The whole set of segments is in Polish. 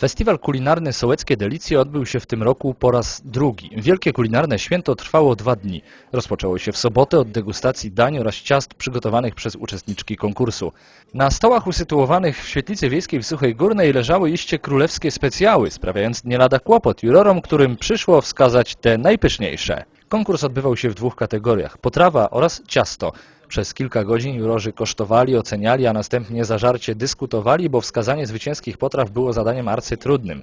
Festiwal kulinarny Sołeckie Delicje odbył się w tym roku po raz drugi. Wielkie kulinarne święto trwało dwa dni. Rozpoczęło się w sobotę od degustacji dań oraz ciast przygotowanych przez uczestniczki konkursu. Na stołach usytuowanych w świetlicy wiejskiej w Suchej Górnej leżały iście królewskie specjały, sprawiając nie lada kłopot jurorom, którym przyszło wskazać te najpyszniejsze. Konkurs odbywał się w dwóch kategoriach – potrawa oraz ciasto. Przez kilka godzin jurorzy kosztowali, oceniali, a następnie zażarcie dyskutowali, bo wskazanie zwycięskich potraw było zadaniem arcytrudnym.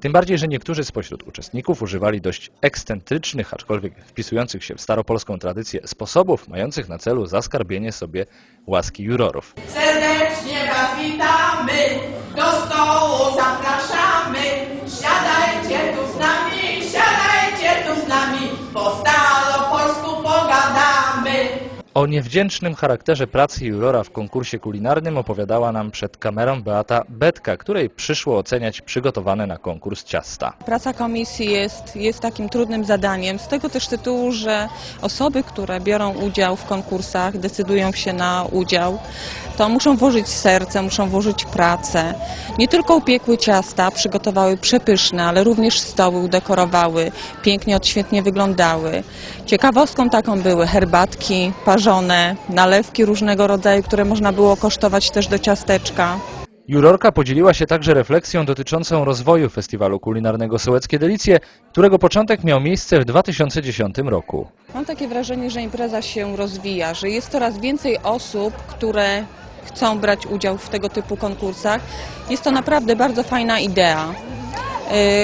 Tym bardziej, że niektórzy spośród uczestników używali dość ekscentrycznych, aczkolwiek wpisujących się w staropolską tradycję sposobów, mających na celu zaskarbienie sobie łaski jurorów. Serdecznie Was witamy, do stołu zapraszamy. O niewdzięcznym charakterze pracy jurora w konkursie kulinarnym opowiadała nam przed kamerą Beata Betka, której przyszło oceniać przygotowane na konkurs ciasta. Praca komisji jest, jest takim trudnym zadaniem, z tego też tytułu, że osoby, które biorą udział w konkursach, decydują się na udział, to muszą włożyć serce, muszą włożyć pracę. Nie tylko upiekły ciasta, przygotowały przepyszne, ale również stoły udekorowały, pięknie, odświetnie wyglądały. Ciekawostką taką były herbatki parzone, nalewki różnego rodzaju, które można było kosztować też do ciasteczka. Jurorka podzieliła się także refleksją dotyczącą rozwoju festiwalu kulinarnego Sołeckie Delicje, którego początek miał miejsce w 2010 roku. Mam takie wrażenie, że impreza się rozwija, że jest coraz więcej osób, które chcą brać udział w tego typu konkursach. Jest to naprawdę bardzo fajna idea.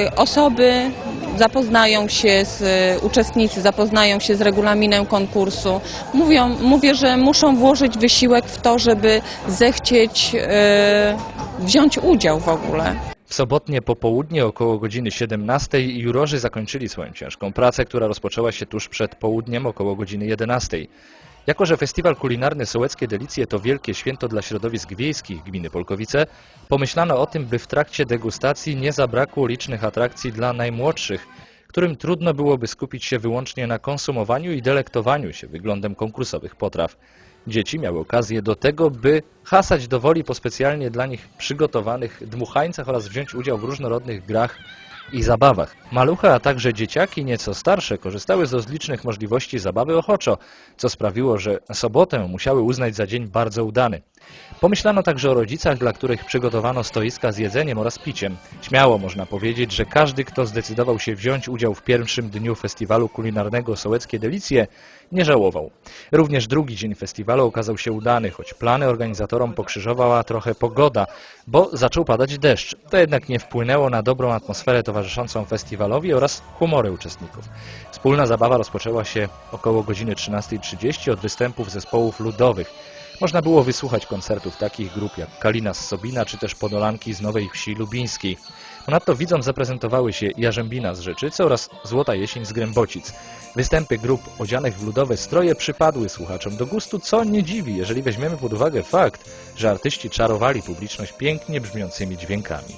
Y, Osoby zapoznają się z, uczestnicy zapoznają się z regulaminem konkursu. Mówią, mówię, że muszą włożyć wysiłek w to, żeby zechcieć y, wziąć udział w ogóle. W sobotnie popołudnie około godziny 17 jurorzy zakończyli swoją ciężką pracę, która rozpoczęła się tuż przed południem około godziny 11. Jako, że festiwal kulinarny Sołeckie Delicje to wielkie święto dla środowisk wiejskich gminy Polkowice, pomyślano o tym, by w trakcie degustacji nie zabrakło licznych atrakcji dla najmłodszych, którym trudno byłoby skupić się wyłącznie na konsumowaniu i delektowaniu się wyglądem konkursowych potraw. Dzieci miały okazję do tego, by hasać do woli po specjalnie dla nich przygotowanych dmuchańcach oraz wziąć udział w różnorodnych grach i zabawach. Maluchy, a także dzieciaki nieco starsze korzystały z rozlicznych możliwości zabawy ochoczo, co sprawiło, że sobotę musiały uznać za dzień bardzo udany. Pomyślano także o rodzicach, dla których przygotowano stoiska z jedzeniem oraz piciem. Śmiało można powiedzieć, że każdy, kto zdecydował się wziąć udział w pierwszym dniu festiwalu kulinarnego Sołeckie Delicje, nie żałował. Również drugi dzień festiwalu okazał się udany, choć plany organizatorom pokrzyżowała trochę pogoda, bo zaczął padać deszcz. To jednak nie wpłynęło na dobrą atmosferę towarzyszącą festiwalowi oraz humory uczestników. Wspólna zabawa rozpoczęła się około godziny 13.30 od występów zespołów ludowych. Można było wysłuchać koncertów takich grup jak Kalina z Sobina czy też Podolanki z Nowej Wsi Lubińskiej. Ponadto widzom zaprezentowały się Jarzębina z Rzeczycy oraz Złota Jesień z Grębocic. Występy grup odzianych w ludowe stroje przypadły słuchaczom do gustu, co nie dziwi, jeżeli weźmiemy pod uwagę fakt, że artyści czarowali publiczność pięknie brzmiącymi dźwiękami.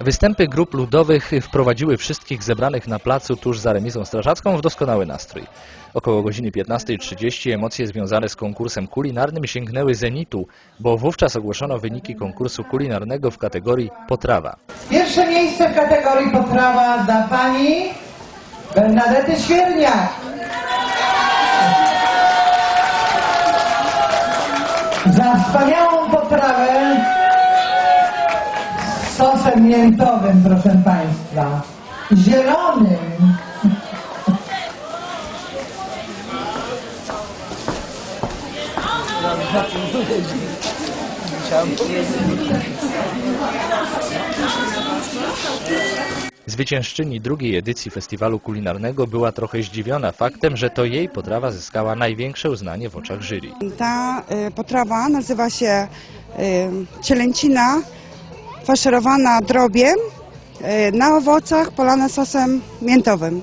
Występy grup ludowych wprowadziły wszystkich zebranych na placu tuż za remizą strażacką w doskonały nastrój. Około godziny 15.30 emocje związane z konkursem kulinarnym sięgnęły zenitu, bo wówczas ogłoszono wyniki konkursu kulinarnego w kategorii potrawa. Pierwsze miejsce w kategorii potrawa dla pani Bernadety Świerniak. Za wspaniałą potrawę z sosem miętowym, proszę państwa, zielonym. Zwyciężczyni drugiej edycji festiwalu kulinarnego była trochę zdziwiona faktem, że to jej potrawa zyskała największe uznanie w oczach jury. Ta y, potrawa nazywa się y, cielęcina faszerowana drobiem y, na owocach polana sosem miętowym.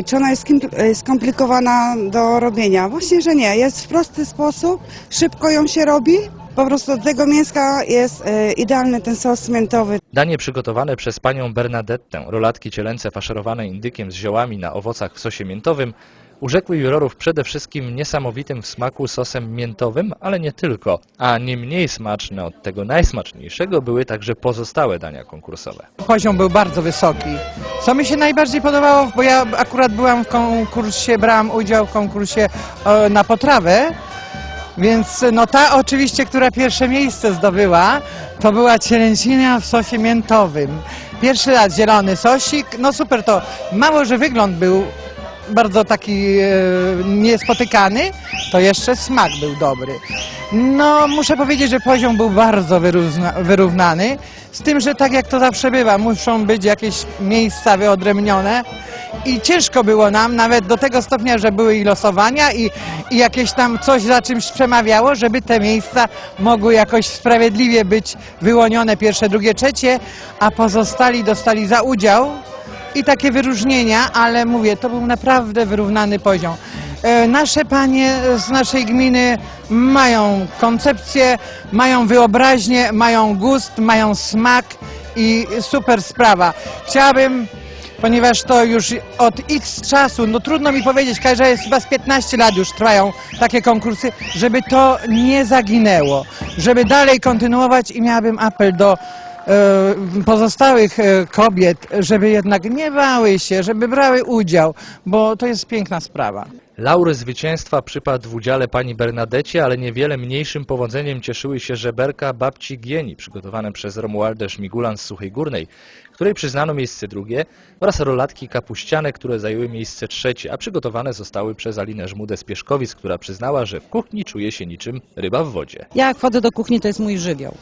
Y, Czy ona jest y, skomplikowana do robienia? Właśnie, że nie. Jest w prosty sposób, szybko ją się robi. Po prostu do tego mięska jest idealny ten sos miętowy. Danie przygotowane przez panią Bernadettę, rolatki cielęce faszerowane indykiem z ziołami na owocach w sosie miętowym, urzekły jurorów przede wszystkim niesamowitym w smaku sosem miętowym, ale nie tylko. A nie mniej smaczne od tego najsmaczniejszego były także pozostałe dania konkursowe. Poziom był bardzo wysoki. Co mi się najbardziej podobało, bo ja akurat byłam w konkursie, brałam udział w konkursie e, na potrawę, więc no ta oczywiście, która pierwsze miejsce zdobyła, to była cielęcina w sosie miętowym. Pierwszy raz zielony sosik, no super to, mało że wygląd był bardzo taki e, niespotykany, to jeszcze smak był dobry. No, muszę powiedzieć, że poziom był bardzo wyrówna, wyrównany, z tym, że tak jak to zawsze bywa, muszą być jakieś miejsca wyodrębnione i ciężko było nam, nawet do tego stopnia, że były i losowania i, i jakieś tam coś za czymś przemawiało, żeby te miejsca mogły jakoś sprawiedliwie być wyłonione, pierwsze, drugie, trzecie, a pozostali dostali za udział i takie wyróżnienia, ale mówię, to był naprawdę wyrównany poziom. E, Nasze panie z naszej gminy mają koncepcję, mają wyobraźnię, mają gust, mają smak i super sprawa. Chciałabym, ponieważ to już od x czasu, no trudno mi powiedzieć, że jest chyba z 15 lat już trwają takie konkursy, żeby to nie zaginęło, żeby dalej kontynuować i miałabym apel do pozostałych e, kobiet, żeby jednak nie bały się, żeby brały udział, bo to jest piękna sprawa. Laury zwycięstwa przypadł w udziale pani Bernadecie, ale niewiele mniejszym powodzeniem cieszyły się żeberka babci Gieni, przygotowane przez Romualdę Szmigulan z Suchej Górnej, której przyznano miejsce drugie, oraz rolatki kapuściane, które zajęły miejsce trzecie, a przygotowane zostały przez Alinę Żmudę z Pierzkowic, która przyznała, że w kuchni czuje się niczym ryba w wodzie. Ja jak wchodzę do kuchni, to jest mój żywioł.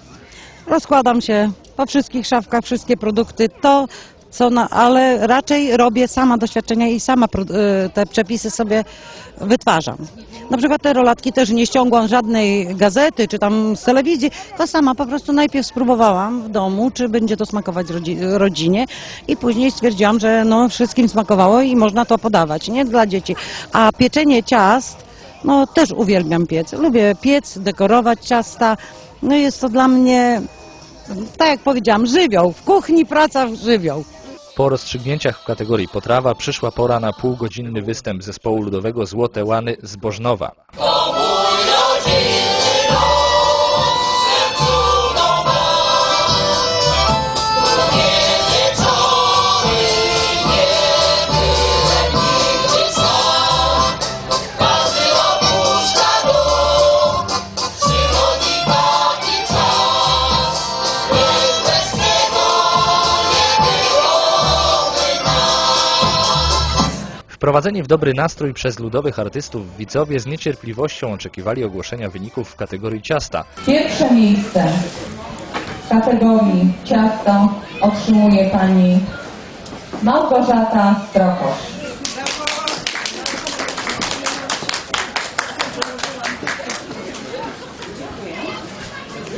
Rozkładam się po wszystkich szafkach, wszystkie produkty, to co na, ale raczej robię sama doświadczenia i sama y, te przepisy sobie wytwarzam. Na przykład te rolatki też nie ściągłam żadnej gazety czy tam z telewizji, to sama po prostu najpierw spróbowałam w domu, czy będzie to smakować rodzi- rodzinie i później stwierdziłam, że no wszystkim smakowało i można to podawać, nie dla dzieci. A pieczenie ciast no też uwielbiam piec. Lubię piec, dekorować ciasta. No jest to dla mnie, tak jak powiedziałam, żywioł. W kuchni praca w żywioł. Po rozstrzygnięciach w kategorii potrawa przyszła pora na półgodzinny występ zespołu ludowego Złote Łany z Bożnowa. Wprowadzeni w dobry nastrój przez ludowych artystów widzowie z niecierpliwością oczekiwali ogłoszenia wyników w kategorii ciasta. Pierwsze miejsce w kategorii ciasto otrzymuje pani Małgorzata Strokosz.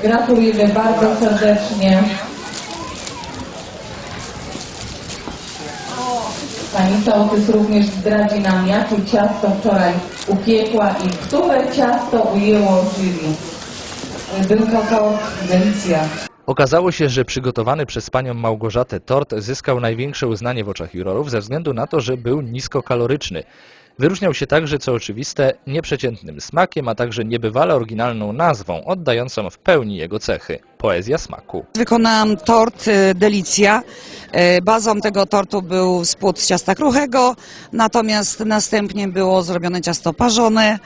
Gratulujemy bardzo serdecznie. Pani sołtys również zdradzi nam, jakie ciasto wczoraj upiekła i które ciasto ujęło jury. Był to delicja. Okazało się, że przygotowany przez panią Małgorzatę tort zyskał największe uznanie w oczach jurorów ze względu na to, że był niskokaloryczny. Wyróżniał się także, co oczywiste, nieprzeciętnym smakiem, a także niebywale oryginalną nazwą, oddającą w pełni jego cechy – poezja smaku. Wykonałam tort e, Delicja. E, Bazą tego tortu był spód z ciasta kruchego, natomiast następnie było zrobione ciasto parzone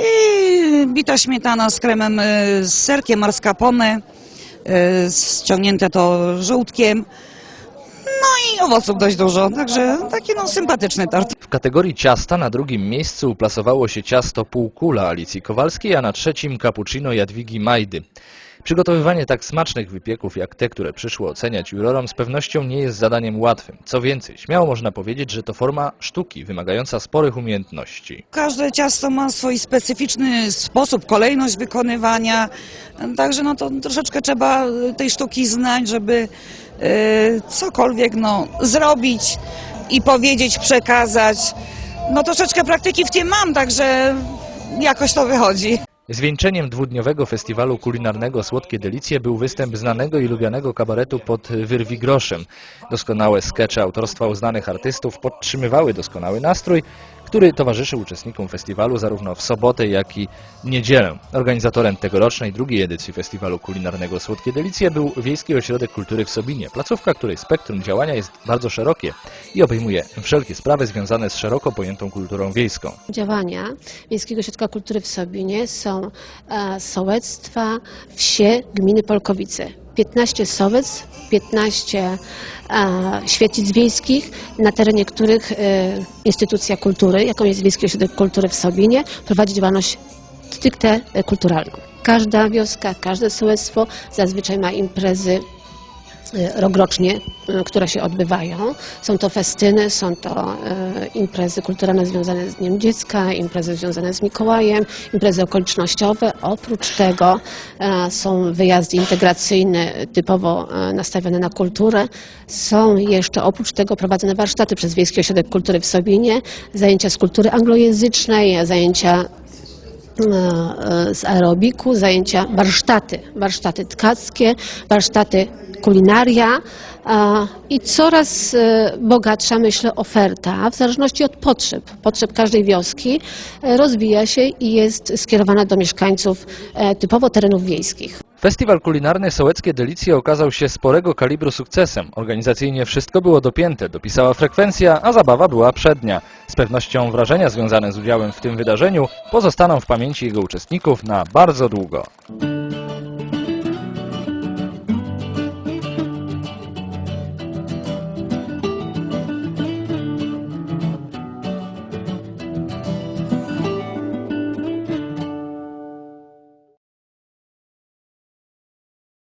i bita śmietana z kremem, e, z serkiem mascarpone, ściągnięte to żółtkiem. No i owoców dość dużo, także taki no sympatyczny tort. W kategorii ciasta na drugim miejscu uplasowało się ciasto półkula Alicji Kowalskiej, a na trzecim cappuccino Jadwigi Majdy. Przygotowywanie tak smacznych wypieków jak te, które przyszło oceniać jurorom z pewnością nie jest zadaniem łatwym. Co więcej, śmiało można powiedzieć, że to forma sztuki wymagająca sporych umiejętności. Każde ciasto ma swój specyficzny sposób, kolejność wykonywania, także no to troszeczkę trzeba tej sztuki znać, żeby e, cokolwiek no, zrobić i powiedzieć, przekazać. No troszeczkę praktyki w tym mam, także jakoś to wychodzi. Zwieńczeniem dwudniowego festiwalu kulinarnego Słodkie Delicje był występ znanego i lubianego kabaretu pod Wyrwigroszem. Doskonałe skecze autorstwa uznanych artystów podtrzymywały doskonały nastrój, który towarzyszył uczestnikom festiwalu zarówno w sobotę, jak i niedzielę. Organizatorem tegorocznej drugiej edycji festiwalu kulinarnego Słodkie Delicje był Wiejski Ośrodek Kultury w Sobinie, placówka, której spektrum działania jest bardzo szerokie i obejmuje wszelkie sprawy związane z szeroko pojętą kulturą wiejską. Działania Miejskiego Ośrodka Kultury w Sobinie są e, sołectwa, wsie, gminy Polkowice. 15 sołectw, 15 e, świetlic wiejskich, na terenie których e, instytucja kultury, jaką jest Wiejski Ośrodek Kultury w Sobinie, prowadzi działalność stricte e, kulturalną. Każda wioska, każde sołectwo zazwyczaj ma imprezy rokrocznie, e, które się odbywają. Są to festyny, są to e, imprezy kulturalne związane z Dniem Dziecka, imprezy związane z Mikołajem, imprezy okolicznościowe. Oprócz tego są wyjazdy integracyjne, typowo nastawione na kulturę. Są jeszcze oprócz tego prowadzone warsztaty przez Wiejski Ośrodek Kultury w Sobinie, zajęcia z kultury anglojęzycznej, zajęcia z aerobiku, zajęcia, warsztaty, warsztaty tkackie, warsztaty kulinaria e, i coraz e, bogatsza, myślę, oferta, w zależności od potrzeb, potrzeb każdej wioski, e, rozwija się i jest skierowana do mieszkańców e, typowo terenów wiejskich. Festiwal kulinarny Sołeckie Delicje okazał się sporego kalibru sukcesem. Organizacyjnie wszystko było dopięte, dopisała frekwencja, a zabawa była przednia. Z pewnością wrażenia związane z udziałem w tym wydarzeniu pozostaną w pamięci jego uczestników na bardzo długo.